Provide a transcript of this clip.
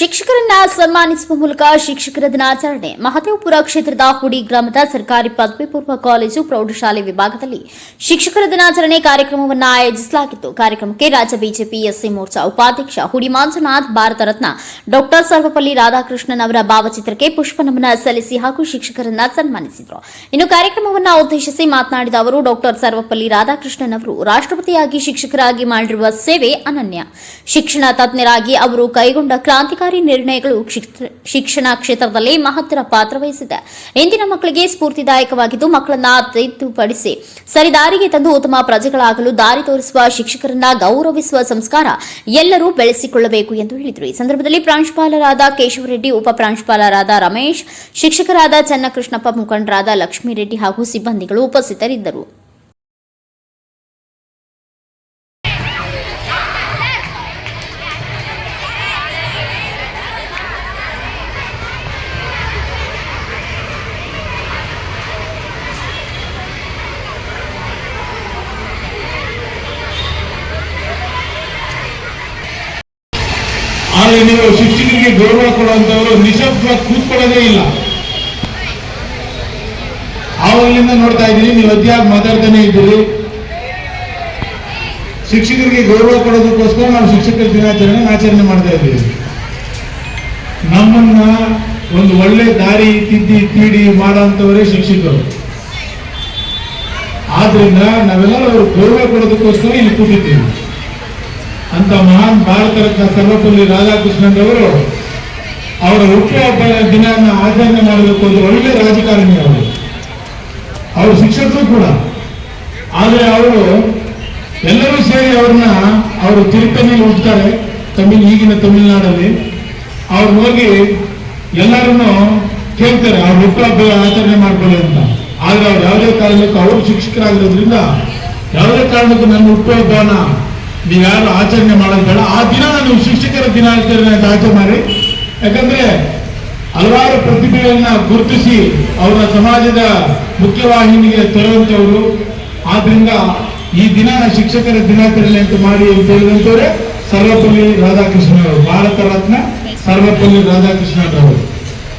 ಶಿಕ್ಷಕರನ್ನ ಸನ್ಮಾನಿಸುವ ಮೂಲಕ ಶಿಕ್ಷಕರ ದಿನಾಚರಣೆ. ಮಹದೇವಪುರ ಕ್ಷೇತ್ರದ ಹುಡಿ ಗ್ರಾಮದ ಸರ್ಕಾರಿ ಪದವಿ ಪೂರ್ವ ಕಾಲೇಜು ಪ್ರೌಢಶಾಲೆ ವಿಭಾಗದಲ್ಲಿ ಶಿಕ್ಷಕರ ದಿನಾಚರಣೆ ಕಾರ್ಯಕ್ರಮವನ್ನು ಆಯೋಜಿಸಲಾಗಿತ್ತು. ಕಾರ್ಯಕ್ರಮಕ್ಕೆ ರಾಜ್ಯ ಬಿಜೆಪಿ ಎಸ್ಸಿ ಮೋರ್ಚಾ ಉಪಾಧ್ಯಕ್ಷ ಹುಡಿ ಮಾಂಜುನಾಥ್, ಭಾರತ ರತ್ನ ಡಾಕ್ಟರ್ ಸರ್ವಪಲ್ಲಿ ರಾಧಾಕೃಷ್ಣನ್ ಅವರ ಭಾವಚಿತ್ರಕ್ಕೆ ಪುಷ್ಪ ನಮನ ಸಲ್ಲಿಸಿ ಹಾಗೂ ಶಿಕ್ಷಕರನ್ನ ಸನ್ಮಾನಿಸಿದರು. ಇನ್ನು ಕಾರ್ಯಕ್ರಮವನ್ನು ಉದ್ದೇಶಿಸಿ ಮಾತನಾಡಿದ ಅವರು ಡಾಕ್ಟರ್ ಸರ್ವಪಲ್ಲಿ ರಾಧಾಕೃಷ್ಣನ್ ಅವರು ರಾಷ್ಟ್ರಪತಿಯಾಗಿ ಶಿಕ್ಷಕರಾಗಿ ಮಾಡಿರುವ ಸೇವೆ ಅನನ್ಯ. ಶಿಕ್ಷಣ ತಜ್ಞರಾಗಿ ಅವರು ಕೈಗೊಂಡ ಕ್ರಾಂತಿಕಾರಿ ನಿರ್ಣಯಗಳು ಶಿಕ್ಷ- ಶಿಕ್ಷಣ ಕ್ಷೇತ್ರದಲ್ಲಿ ಮಹತ್ತರ ಪಾತ್ರ ವಹಿಸಿದೆ. ಇಂದಿನ ಮಕ್ಕಳಿಗೆ ಸ್ಫೂರ್ತಿದಾಯಕವಾಗಿದ್ದು ಮಕ್ಕಳನ್ನ ತಿದ್ದುಪಡಿಸಿ ಸರಿದಾರಿಗೆ ತಂದು ಉತ್ತಮ ಪ್ರಜೆಗಳಾಗಲು ದಾರಿ ತೋರಿಸುವ ಶಿಕ್ಷಕರನ್ನ ಗೌರವಿಸುವ ಸಂಸ್ಕಾರ ಎಲ್ಲರೂ ಬೆಳೆಸಿಕೊಳ್ಳಬೇಕು ಎಂದು ಹೇಳಿದರು. ಈ ಸಂದರ್ಭದಲ್ಲಿ ಪ್ರಾಂಶುಪಾಲರಾದ ಕೇಶವರೆಡ್ಡಿ, ಉಪ ಪ್ರಾಂಶುಪಾಲರಾದ ರಮೇಶ್, ಶಿಕ್ಷಕರಾದ ಚನ್ನಕೃಷ್ಣಪ್ಪ, ಮುಖಂಡರಾದ ಲಕ್ಷ್ಮೀರೆಡ್ಡಿ ಹಾಗೂ ಸಿಬ್ಬಂದಿಗಳು ಉಪಸ್ಥಿತರಿದ್ದರು. ಆದ್ರೆ ನೀವು ಶಿಕ್ಷಕರಿಗೆ ಗೌರವ ಕೊಡುವಂತವರು ನಿಶಬ್ದ ಕೂತ್ಕೊಳ್ಳೋದೇ ಇಲ್ಲ. ಆವಾಗಲಿಂದ ನೋಡ್ತಾ ಇದ್ದೀರಿ ನೀವು ಅದ್ಯಾಗಿ ಮಾತಾಡ್ತಾನೆ ಇದ್ದೀರಿ. ಶಿಕ್ಷಕರಿಗೆ ಗೌರವ ಕೊಡೋದಕ್ಕೋಸ್ಕರ ನಾವು ಶಿಕ್ಷಕರ ದಿನಾಚರಣೆ ಆಚರಣೆ ಮಾಡ್ತಾ ಇದ್ದೀವಿ. ನಮ್ಮನ್ನ ಒಂದು ಒಳ್ಳೆ ದಾರಿ, ತಿದ್ದಿ ತೀಡಿ ಮಾಡೋಂಥವರೇ ಶಿಕ್ಷಕರು. ಆದ್ರಿಂದ ನಾವೆಲ್ಲರೂ ಗೌರವ ಕೊಡೋದಕ್ಕೋಸ್ಕರ ಇಲ್ಲಿ ಕೂತಿದ್ದೀವಿ. ಅಂತ ಮಹಾನ್ ಭಾರತ ರತ್ನ ಸರ್ವಪಲ್ಲಿ ರಾಧಾಕೃಷ್ಣನ್ ಅವರು ಅವರ ಹುಟ್ಟುಹಬ್ಬದ ದಿನ ಆಚರಣೆ ಮಾಡಬೇಕು ಒಂದು ಒಳ್ಳೆ ರಾಜಕಾರಣಿ ಅವರು. ಅವರು ಶಿಕ್ಷಕರು ಕೂಡ. ಆದರೆ ಅವರು ಎಲ್ಲರೂ ಸೇರಿ ಅವ್ರನ್ನ ಅವರು ತಿರುಪತಿಯಲ್ಲಿ ಹುಡ್ತಾರೆ ತಮಿಳ್ ಈಗಿನ ತಮಿಳುನಾಡಲ್ಲಿ. ಅವ್ರು ಹೋಗಿ ಎಲ್ಲರನ್ನು ಕೇಳ್ತಾರೆ, ಅವ್ರ ಹುಟ್ಟುಹಬ್ಬ ಆಚರಣೆ ಮಾಡ್ಕೊಳ್ಳಿ ಅಂತ. ಆದ್ರೆ ಅವ್ರು ಯಾವುದೇ ಕಾರಣಕ್ಕೂ ಅವರು ಶಿಕ್ಷಕರಾಗಿರೋದ್ರಿಂದ ಯಾವುದೇ ಕಾರಣಕ್ಕೂ ನನ್ನ ಹುಟ್ಟುಹಬ್ಬನ ನೀವ್ಯಾರು ಆಚರಣೆ ಮಾಡೋದು ಬೇಡ. ಆ ದಿನ ನೀವು ಶಿಕ್ಷಕರ ಅಂತ ಆಚರಣೆ ಮಾಡಿ ಯಾಕಂದ್ರೆ ಹಲವಾರು ಪ್ರತಿಭೆಗಳನ್ನ ಗುರುತಿಸಿ ಅವರ ಸಮಾಜದ ಮುಖ್ಯವಾಹಿನಿಗೆ ತರುವಂತವರು ಆದ್ರಿಂದ ಈ ದಿನ ಶಿಕ್ಷಕರ ದಿನಾಚರಣೆ ಅಂತ ಮಾಡಿ ಅಂತ ಹೇಳಿದಂತವ್ರೆ ಸರ್ವಪಲ್ಲಿ ರಾಧಾಕೃಷ್ಣ ಅವರು. ಭಾರತ ರತ್ನ ಸರ್ವಪಲ್ಲಿ ರಾಧಾಕೃಷ್ಣ ಅವರು.